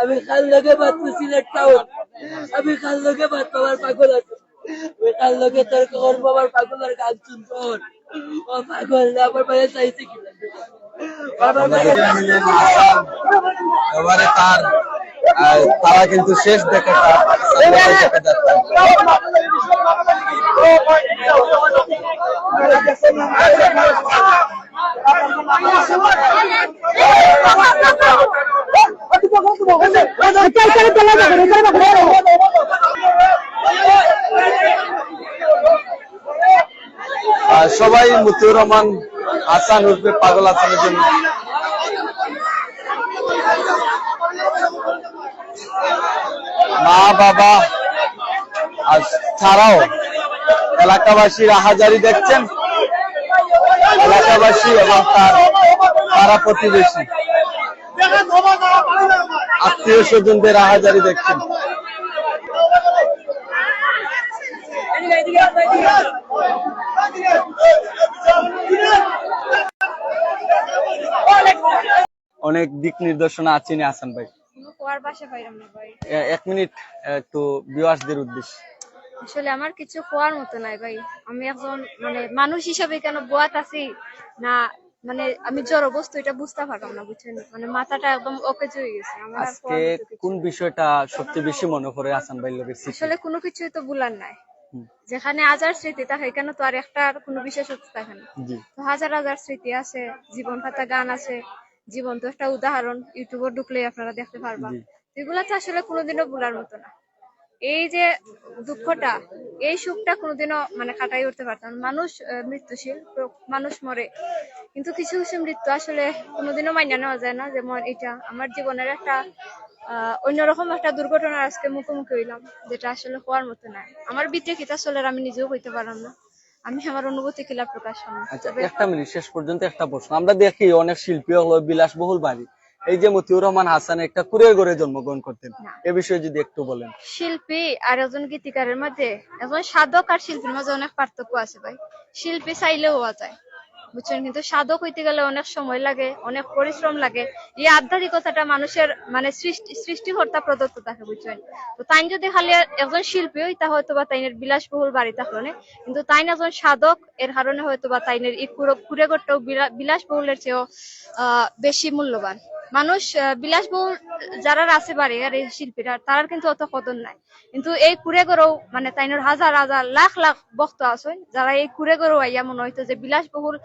আমি খাল লোকে বাঁচবো সিলেট টাউন আমি খাল লোকে বাঁচবো আমার পাগল আছে। আমি খাল লোকে তর্ক করব আমার পাগলের গান শুনব ও পাগল না আমার বাইরে চাইছে কি? এবারে তার তারা কিন্তু শেষ দেখে তার সামনে দেখে যাচ্ছেন আহ, সবাই মুতিউর রহমান, হাসান, উর্ফে পাগল হাসানের জন্য। মা, বাবা, আর ছাড়াও এলাকাবাসী রাহাজারি দেখছেন? এলাকাবাসী এবং তার পাড়া প্রতিবেশী। আত্মীয় স্বজনদের রাহাজারি দেখছেন। অনেক দিক নির্দেশনা পাইলাম না ভাই। এক মিনিট একটু বিওয়ার্সদের উদ্দেশ্যে। আসলে আমার কিছু কোয়ার মতো নাই ভাই। আমি একজন মানে মানুষ হিসাবে কেন বোয়াত আছি না মানে আমি জড় বস্তু এটা বুঝতে পারলাম না বুঝছেন? মানে মাথাটা একদম ওকে হয়ে গেছে। আমার আর আজকে কোয়ার মতো কিছু কোন বিষয়টা সবচেয়ে বেশি মনে পড়ে হাসান ভাই লোকের স্মৃতি? আসলে কোনো কিছুই তো ভুলার নাই। হুম। যেখানে হাজার স্মৃতি থাকে এখানে তো আর একটা আর কোনো বিশেষত্ব থাকে না। জি। তো হাজার হাজার স্মৃতি আছে জীবন পাতা গান আছে জীবন তো একটা উদাহরণ ইউটিউবে ঢুকলে আপনারা দেখতে পারবা। জি। এগুলা তো আসলে কোনোদিনও ভুলার মতো না। এই যে দুঃখটা এই সুখটা কোনোদিনও মানে কাটাই উঠতে পারতাম মানুষ মৃত্যুশীল মানুষ মরে। কিন্তু কিছু কিছু মৃত্যু আসলে কোনোদিনও মাইনা নেওয়া যায় না। যেমন এটা আমার জীবনের একটা আহ অন্যরকম একটা দুর্ঘটনার আজকে মুখোমুখি হইলাম যেটা আসলে হওয়ার মতো নাই। আমার ভিতরে কিতা আসলে আমি নিজেও হইতে পারলাম না। আমি আমার অনুভূতি কিলা প্রকাশ করলাম আচ্ছা একটা মিনিট শেষ পর্যন্ত একটা প্রশ্ন। আমরা দেখি অনেক শিল্পী হলো বিলাসবহুল বাড়ি। এই যে মতিউর রহমান হাসান একটা কুড়ে ঘরে জন্মগ্রহণ করতেন এ বিষয়ে যদি একটু বলেন। শিল্পী আর একজন গীতিকারের মধ্যে একজন সাধক আর শিল্পীর মাঝে অনেক পার্থক্য আছে ভাই। শিল্পী চাইলেও হওয়া যায় বুঝছেন? কিন্তু সাধক হইতে গেলে অনেক সময় লাগে অনেক পরিশ্রম লাগে। এই আধ্যাত্মিকতাটা মানুষের মানে সৃষ্টি সৃষ্টিকর্তা প্রদত্ত থাকে বুঝছেন? তো তাই যদি খালি একজন শিল্পী হইতা হয়তো বা তাইনের বিলাসবহুল বাড়ি থাকল না কিন্তু তাই একজন সাধক এর কারণে হয়তো বা তাইনের এই কুড়ে ঘরটাও বিলাসবহুলের চেয়েও আহ বেশি মূল্যবান। মানুষ বিলাসবহুল যারা আছে বাড়ি, আর এই শিল্পীরা তার কিন্তু অত কদর নাই। কিন্তু এই কুড়ে গড়েও মানে তাইনের হাজার হাজার লাখ লাখ ভক্ত আছে যারা এই কুড়ে গড়েও আইয়া মনে হইতো যে বিলাসবহুল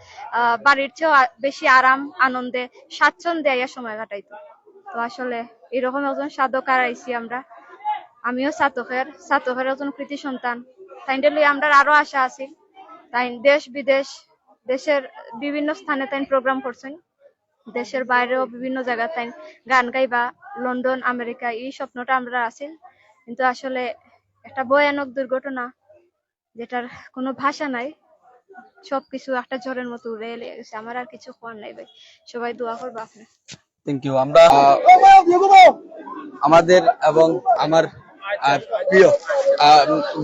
বাড়ির চেয়েও বেশি আরাম, আনন্দে, স্বাচ্ছন্দ্যে আইয়া সময় কাটাইতো। তো আসলে এরকম একজন সাধক আর আইছি আমরা। আমিও সাতকের সাতকের একজন কৃতি সন্তান। তাইন্ডে লই আমরা আরও আশা আছি। তাই দেশ বিদেশ দেশের বিভিন্ন স্থানে তাই প্রোগ্রাম করছেন। দেশের বাইরেও বিভিন্ন জায়গায় তাই গান গাইবা, লন্ডন, আমেরিকা, এই স্বপ্নটা আমরা আছে। কিন্তু আসলে একটা ভয়ানক দুর্ঘটনা, যেটার কোনো ভাষা নাই। সবকিছু একটা ঝড়ের মতো উড়ে এলে গেছে, আমার আর কিছু কোয়ার নাই ভাই। সবাই দোয়া করবা আপনি থ্যাংক ইউ আমরা, আমাদের এবং আমার প্রিয়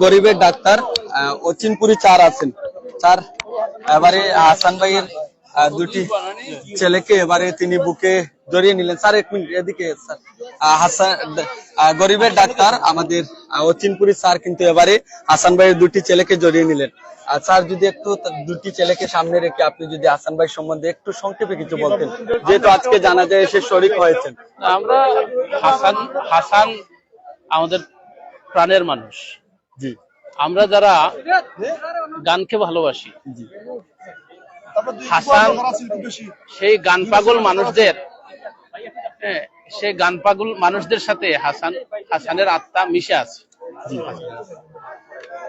গরিবের ডাক্তার অচিনপুরি চার আছেন। চার, এবারে হাসান ভাইয়ের দুটি ছেলেকে এবারে তিনি বুকে জড়িয়ে নিলেন। স্যার এক মিনিট এদিকে স্যার। হাসান গরিবের ডাক্তার আমাদের অচিনপুরি স্যার কিন্তু এবারে হাসান ভাইয়ের দুটি ছেলেকে জড়িয়ে নিলেন। আর স্যার যদি একটু দুটি ছেলেকে সামনে রেখে আপনি যদি হাসান ভাই সম্বন্ধে একটু সংক্ষেপে কিছু বলতেন যেহেতু আজকে জানা যায় এসে শরিক হয়েছেন। আমরা হাসান হাসান আমাদের প্রাণের মানুষ। জি। আমরা যারা গানকে ভালোবাসি জি। হাসান সেই গান পাগল মানুষদের হ্যাঁ, সেই গান পাগল মানুষদের সাথে হাসান হাসানের আত্মা মিশে আছে।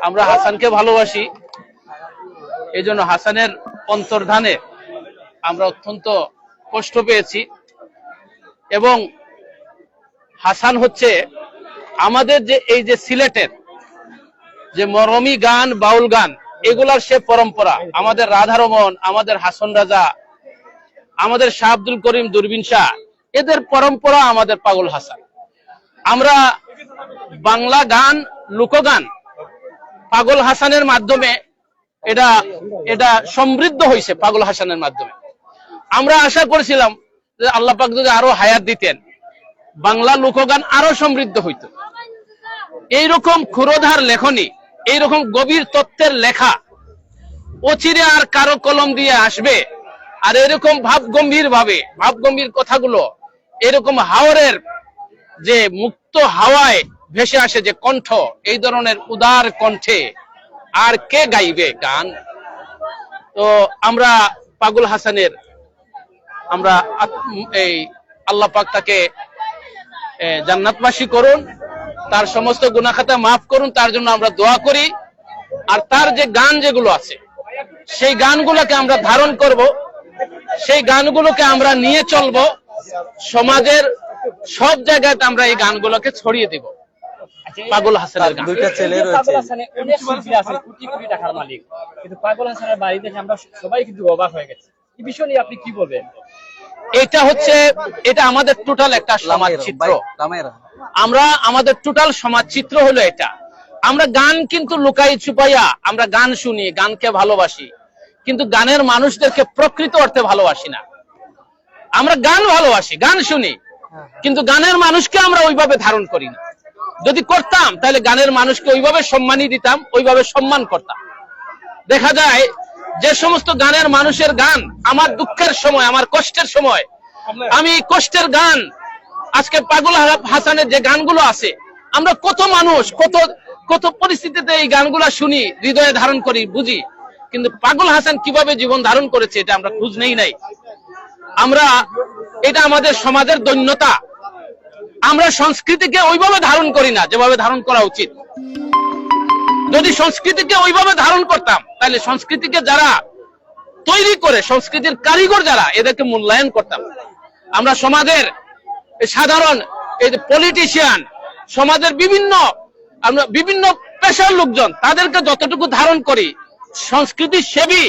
আমরা হাসানকে ভালোবাসি এই জন্য হাসানের অন্তর্ধানে আমরা অত্যন্ত কষ্ট পেয়েছি। এবং হাসান হচ্ছে আমাদের যে এই যে সিলেটের যে মরমি গান বাউল গান এগুলার সে পরম্পরা। আমাদের রাধারমন, আমাদের হাসন রাজা, আমাদের শাহ আব্দুল করিম দূরবীন শাহ, এদের পরম্পরা আমাদের পাগল হাসান। আমরা বাংলা গান, লোকগান পাগল হাসানের মাধ্যমে এটা এটা সমৃদ্ধ হয়েছে পাগল হাসানের মাধ্যমে। আমরা আশা করেছিলাম যে আল্লাহ পাক যদি আরও হায়াত দিতেন, বাংলা লোকগান আরও সমৃদ্ধ হইতো। এইরকম ক্ষুরোধার লেখনী এইরকম গভীর তত্ত্বের লেখা। অচিরে আর কারও কলম দিয়ে আসবে। আর এরকম ভাব গম্ভীর ভাবে ভাব গম্ভীর কথাগুলো এরকম হাওরের যে মুক্ত হাওয়ায় ভেসে আসে যে কণ্ঠ, এই ধরনের উদার কণ্ঠে আর কে গাইবে গান? তো আমরা পাগুল হাসানের, আমরা এই আল্লাহ পাক তাকে জান্নাতবাসী করুন। তার সমস্ত গুনাখাতা মাফ করুন তার জন্য আমরা দোয়া করি। আর তার যে গান যেগুলো আছে সেই গানগুলোকে আমরা ধারণ করব সেই গানগুলোকে আমরা নিয়ে চলব সমাজের সব জায়গায় আমরা এই গানগুলোকে ছড়িয়ে দেব। পাগল হাসানের গান। দুইটা ছেলে রয়েছে। আছে কোটি কোটি টাকার মালিক। কিন্তু পাগল হাসানের বাড়িতে আমরা সবাই কিন্তু অবাক হয়ে গেছে। এই বিষয় নিয়ে আপনি কি বলবেন? এটা হচ্ছে এটা আমাদের টোটাল একটা সমাজ চিত্র আমরা আমাদের টোটাল সমাজ চিত্র হলো এটা। আমরা গান কিন্তু লুকাই চুপাইয়া আমরা গান শুনি গানকে ভালোবাসি। কিন্তু গানের মানুষদেরকে প্রকৃত অর্থে ভালোবাসি না। আমরা গান ভালোবাসি গান শুনি। কিন্তু গানের মানুষকে আমরা ওইভাবে ধারণ করি না। যদি করতাম তাহলে গানের মানুষকে ওইভাবে সম্মানই দিতাম ওইভাবে সম্মান করতাম। দেখা যায় যে সমস্ত গানের মানুষের গান, আমার দুঃখের সময়, আমার কষ্টের সময়। আমি কষ্টের গান, আজকে পাগল হাসানের যে গানগুলো আছে, আমরা কত মানুষ, কত কত পরিস্থিতিতে এই গানগুলো শুনি, হৃদয়ে ধারণ করি, বুঝি। কিন্তু পাগল হাসান কীভাবে জীবন ধারণ করেছে, এটা আমরা খোঁজ নেই নাই। আমরা, এটা আমাদের সমাজের দৈন্যতা। আমরা সংস্কৃতিকে ওইভাবে ধারণ করি না, যেভাবে ধারণ করা উচিত। যদি সংস্কৃতিকে ওইভাবে ধারণ করতাম, তাহলে সংস্কৃতিকে যারা তৈরি করে, সংস্কৃতির কারিগর যারা, এদেরকে মূল্যায়ন করতাম। আমরা সমাজের সাধারণ এই যে পলিটিশিয়ান সমাজের বিভিন্ন, আমরা বিভিন্ন পেশার লোকজন, তাদেরকে যতটুকু ধারণ করি, সংস্কৃতি সেবী,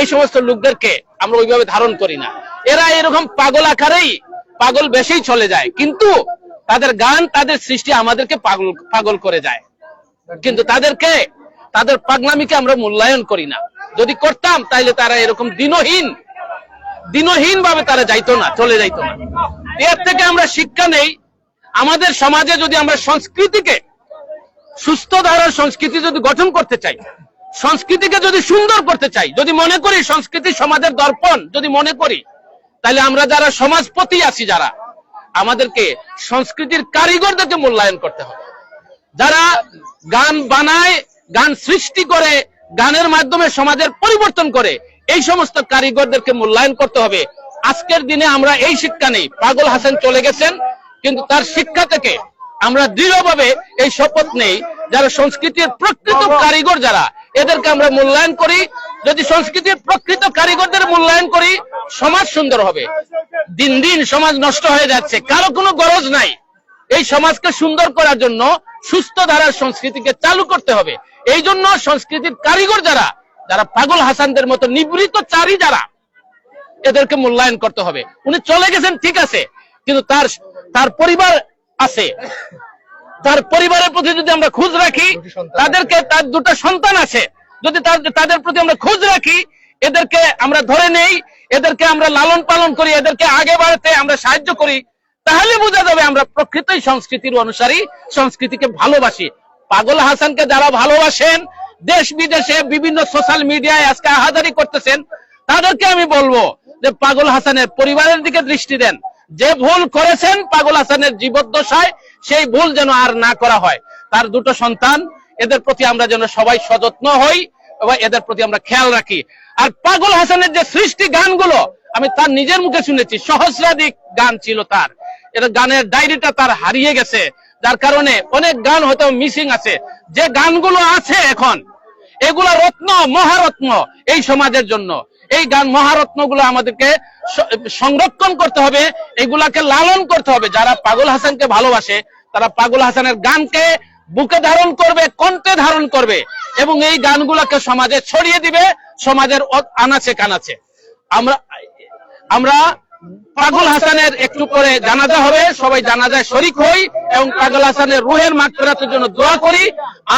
এই সমস্ত লোকদেরকে আমরা ওইভাবে ধারণ করি না। এরা এরকম পাগল আকারেই, পাগল বেশেই চলে যায়। কিন্তু তাদের গান, তাদের সৃষ্টি আমাদেরকে পাগল পাগল করে যায়। কিন্তু তাদেরকে, তাদের পাগলামিকে আমরা মূল্যায়ন করি না। যদি করতাম তাহলে তারা এরকম দিনহীন দিনহীন ভাবে তারা যাইতো না, চলে যাইতো না। এর থেকে আমরা শিক্ষা নেই। আমাদের সমাজে যদি আমরা সংস্কৃতিকে, সুস্থ ধারার সংস্কৃতি যদি গঠন করতে চাই, সংস্কৃতিকে যদি সুন্দর করতে চাই, যদি মনে করি সংস্কৃতি সমাজের দর্পণ, যদি মনে করি তাহলে আমরা যারা সমাজপতি আছি যারা, আমাদেরকে সংস্কৃতির কারিগরদেরকে মূল্যায়ন করতে হবে। যারা গান বানায় গান সৃষ্টি করে গানের মাধ্যমে সমাজের পরিবর্তন করে এই সমস্ত কারিগরদেরকে মূল্যায়ন করতে হবে। আজকের দিনে আমরা এই শিক্ষা নেই। পাগল হাসান চলে গেছেন কিন্তু তার শিক্ষা থেকে আমরা দৃঢ়ভাবে এই শপথ নেই। যারা সংস্কৃতির প্রকৃত কারিগর যারা এদেরকে আমরা মূল্যায়ন করি। যদি সংস্কৃতির প্রকৃত কারিগরদের মূল্যায়ন করি সমাজ সুন্দর হবে। দিন দিন সমাজ নষ্ট হয়ে যাচ্ছে। কারও কোনো গরজ নাই। এই সমাজকে সুন্দর করার জন্য সুস্থ ধারার সংস্কৃতিকে চালু করতে হবে। এই জন্য সংস্কৃতির কারিগর যারা যারা পাগল হাসানদের মতো নিবৃত চারি যারা, এদেরকে মূল্যায়ন করতে হবে। উনি চলে গেছেন, ঠিক আছে, কিন্তু তার তার পরিবার আছে। তার পরিবারের প্রতি যদি আমরা খোঁজ রাখি, তাদেরকে তার দুটো সন্তান আছে। যদি তাদের প্রতি আমরা খোঁজ রাখি, এদেরকে আমরা ধরে নেই, এদেরকে আমরা লালন পালন করি, এদেরকে আগে বাড়তে আমরা সাহায্য করি তাহলে বোঝা যাবে আমরা প্রকৃতই সংস্কৃতির অনুসারী, সংস্কৃতিকে ভালোবাসি। পাগল হাসানকে যারা ভালোবাসেন, দেশ বিদেশে বিভিন্ন সোশ্যাল মিডিয়ায় আজকে আহাদারি করতেছেন, তাদেরকে আমি বলব যে পাগল হাসানের পরিবারের দিকে দৃষ্টি দেন। যে ভুল করেছেন পাগল হাসানের জীবদ্দশায়, সেই ভুল যেন আর না করা হয়। তার দুটো সন্তান, এদের প্রতি আমরা যেন সবাই সযত্ন হই এবং এদের প্রতি আমরা খেয়াল রাখি। আর পাগল হাসানের যে সৃষ্টি গানগুলো, আমি তার নিজের মুখে শুনেছি, সহস্রাধিক গান ছিল তার। এটা গানের ডায়েরিটা তার হারিয়ে গেছে। যার কারণে অনেক গান হয়তো মিসিং আছে। যে গানগুলো আছে এখন, এগুলো রত্ন, মহারত্ন এই সমাজের জন্য। এই গান মহারত্নগুলো আমাদেরকে সংরক্ষণ করতে হবে, এগুলাকে লালন করতে হবে। যারা পাগল হাসানকে ভালোবাসে, তারা পাগল হাসানের গানকে বুকে ধারণ করবে, কণ্ঠে ধারণ করবে এবং এই গানগুলোকে সমাজে ছড়িয়ে দিবে, সমাজের আনাচে কানাচে। আমরা আমরা পাগল হাসানের একটু পরে জানাজা হবে। সবাই জানাজায় শরিক হই এবং পাগল হাসানের রুহের মাগফিরাতের জন্য দোয়া করি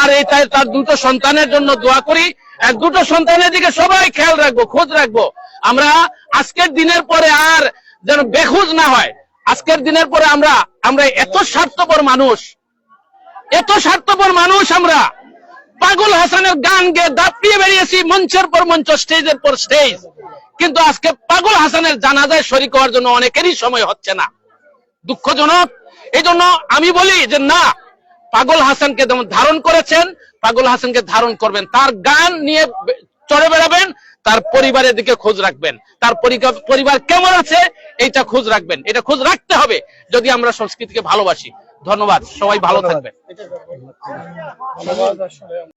আর এই তার তার দুটো সন্তানের জন্য দোয়া করি। আর দুটো সন্তানের দিকে সবাই খেয়াল রাখব, খোঁজ রাখব। আমরা আজকের দিনের পরে আর যেন বেখুজ না হয়। আজকের দিনের পরে আমরা আমরা এত স্বার্থপর মানুষ। এত স্বার্থপর মানুষ আমরা। পাগল হাসানের গান গেয়ে দাপিয়ে বেরিয়েছি মঞ্চের পর মঞ্চ, স্টেজের পর স্টেজ। কিন্তু আজকে পাগল হাসানের জানাজায় শরিক হওয়ার জন্য অনেকেরই সময় হচ্ছে না। দুঃখজনক। এই জন্য আমি বলি যে না, পাগল হাসানকে যেমন ধারণ করেছেন, পাগল হাসানকে ধারণ করবেন। তার গান নিয়ে চড়ে বেড়াবেন, তার পরিবারের দিকে খোঁজ রাখবেন। তার পরিবার কেমন আছে, এইটা খোঁজ রাখবেন। এটা খোঁজ রাখতে হবে, যদি আমরা সংস্কৃতিকে ভালোবাসি। ধন্যবাদ, সবাই ভালো থাকবেন।